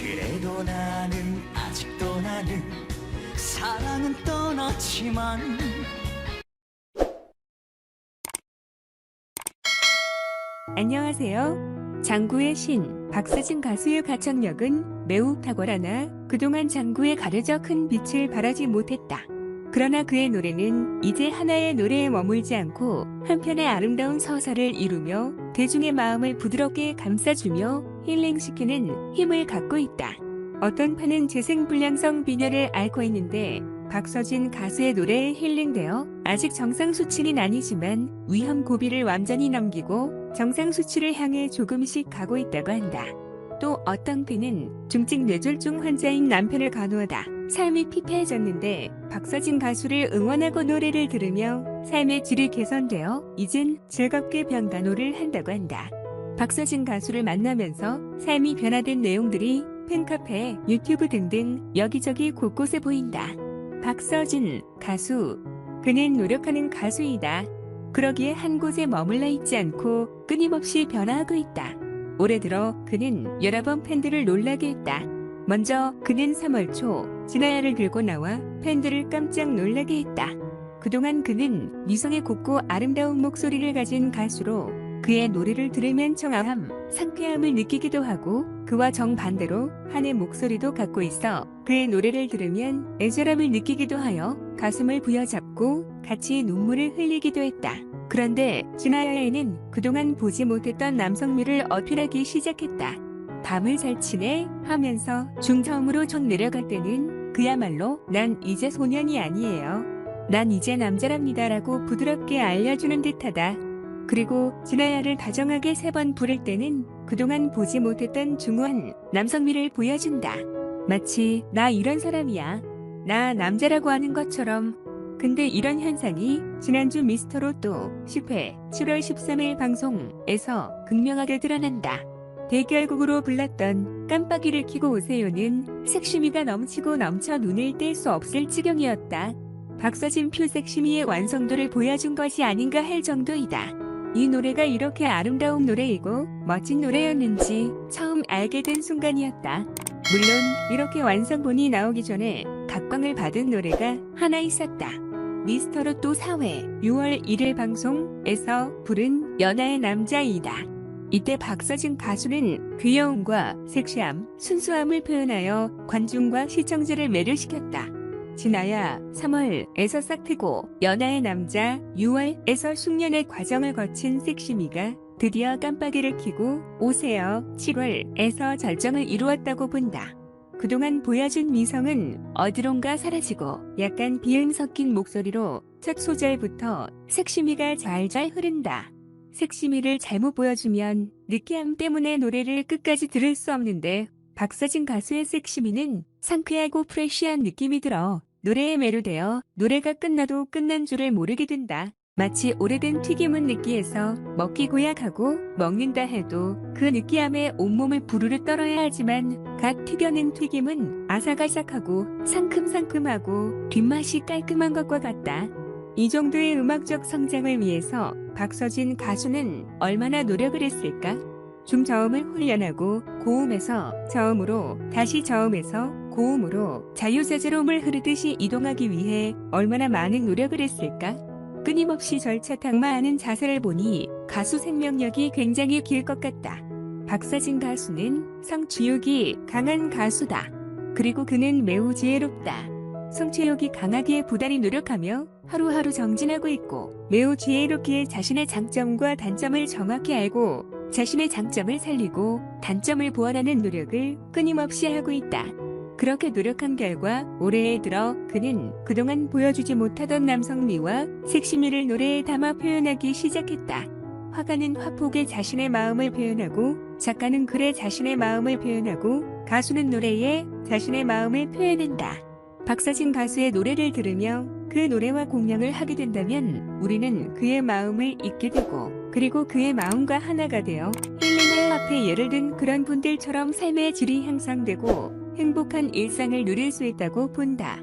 그래도 나는 아직도 나는 사랑은 떠났지만 안녕하세요. 장구의 신 박서진 가수의 가창력은 매우 탁월하나 그동안 장구에 가려져 큰 빛을 발하지 못했다. 그러나 그의 노래는 이제 하나의 노래에 머물지 않고 한편의 아름다운 서사를 이루며 대중의 마음을 부드럽게 감싸주며 힐링시키는 힘을 갖고 있다. 어떤 판은 재생불량성 빈혈을 앓고 있는데 박서진 가수의 노래에 힐링되어 아직 정상 수치는 아니지만 위험 고비를 완전히 넘기고 정상 수치를 향해 조금씩 가고 있다고 한다. 또 어떤 팬은 중증 뇌졸중 환자인 남편을 간호하다 삶이 피폐해졌는데 박서진 가수를 응원하고 노래를 들으며 삶의 질이 개선되어 이젠 즐겁게 병간호를 한다고 한다. 박서진 가수를 만나면서 삶이 변화된 내용들이 팬카페, 유튜브 등등 여기저기 곳곳에 보인다. 박서진 가수 그는 노력하는 가수이다. 그러기에 한 곳에 머물러 있지 않고 끊임없이 변화하고 있다. 올해 들어 그는 여러 번 팬들을 놀라게 했다. 먼저 그는 3월 초 진아야를 들고 나와 팬들을 깜짝 놀라게 했다. 그동안 그는 미성의 곱고 아름다운 목소리를 가진 가수로 그의 노래를 들으면 청아함, 상쾌함을 느끼기도 하고 그와 정반대로 한의 목소리도 갖고 있어 그의 노래를 들으면 애절함을 느끼기도 하여 가슴을 부여잡고 같이 눈물을 흘리기도 했다. 그런데 진아야에는 그동안 보지 못했던 남성미를 어필하기 시작했다. 밤을 잘 치네 하면서 중저음으로 첫 내려갈 때는 그야말로 난 이제 소년이 아니에요. 난 이제 남자랍니다 라고 부드럽게 알려주는 듯하다. 그리고 진아야를 다정하게 세 번 부를 때는 그동안 보지 못했던 중후한 남성미를 보여준다. 마치 나 이런 사람이야. 나 남자라고 하는 것처럼. 근데 이런 현상이 지난주 미스터로 또 10회 7월 13일 방송에서 극명하게 드러난다. 대결곡으로 불렀던 깜빡이를 켜고 오세요는 섹시미가 넘치고 넘쳐 눈을 뗄 수 없을 지경이었다. 박서진 표 섹시미의 완성도를 보여준 것이 아닌가 할 정도이다. 이 노래가 이렇게 아름다운 노래이고 멋진 노래였는지 처음 알게 된 순간이었다. 물론 이렇게 완성본이 나오기 전에 각광을 받은 노래가 하나 있었다. 미스터 로또 4회 6월 1일 방송에서 부른 연하의 남자이다. 이때 박서진 가수는 귀여움과 섹시함, 순수함을 표현하여 관중과 시청자를 매료시켰다. 진아야 3월에서 싹트고 연하의 남자 6월에서 숙련의 과정을 거친 섹시미가 드디어 깜빡이를 켜고 오세요 7월에서 절정을 이루었다고 본다. 그동안 보여준 미성은 어디론가 사라지고 약간 비응 섞인 목소리로 첫 소절부터 섹시미가 잘잘 흐른다. 섹시미를 잘못 보여주면 느끼함 때문에 노래를 끝까지 들을 수 없는데 박서진 가수의 섹시미는 상쾌하고 프레쉬한 느낌이 들어 노래에 매료되어 노래가 끝나도 끝난 줄을 모르게 된다. 마치 오래된 튀김은 느끼해서 먹기 고약하고 먹는다 해도 그 느끼함에 온몸을 부르르 떨어야 하지만 갓 튀겨낸 튀김은 아삭아삭하고 상큼상큼하고 뒷맛이 깔끔한 것과 같다. 이 정도의 음악적 성장을 위해서 박서진 가수는 얼마나 노력을 했을까? 중저음을 훈련하고 고음에서 저음으로 다시 저음에서 고음으로 자유자재로움을 흐르듯이 이동하기 위해 얼마나 많은 노력을 했을까? 끊임없이 절차 탕마하는 자세를 보니 가수 생명력이 굉장히 길 것 같다. 박서진 가수는 성취욕이 강한 가수다. 그리고 그는 매우 지혜롭다. 성취욕이 강하기에 부단히 노력하며 하루하루 정진하고 있고 매우 지혜롭기에 자신의 장점과 단점을 정확히 알고 자신의 장점을 살리고 단점을 보완하는 노력을 끊임없이 하고 있다. 그렇게 노력한 결과 올해에 들어 그는 그동안 보여주지 못하던 남성미와 섹시미를 노래에 담아 표현하기 시작했다. 화가는 화폭에 자신의 마음을 표현하고 작가는 글에 자신의 마음을 표현하고 가수는 노래에 자신의 마음을 표현한다. 박서진 가수의 노래를 들으며 그 노래와 공명을 하게 된다면 우리는 그의 마음을 잊게 되고 그리고 그의 마음과 하나가 되어 힐링을 앞에 예를 든 그런 분들처럼 삶의 질이 향상되고 행복한 일상을 누릴 수 있다고 본다.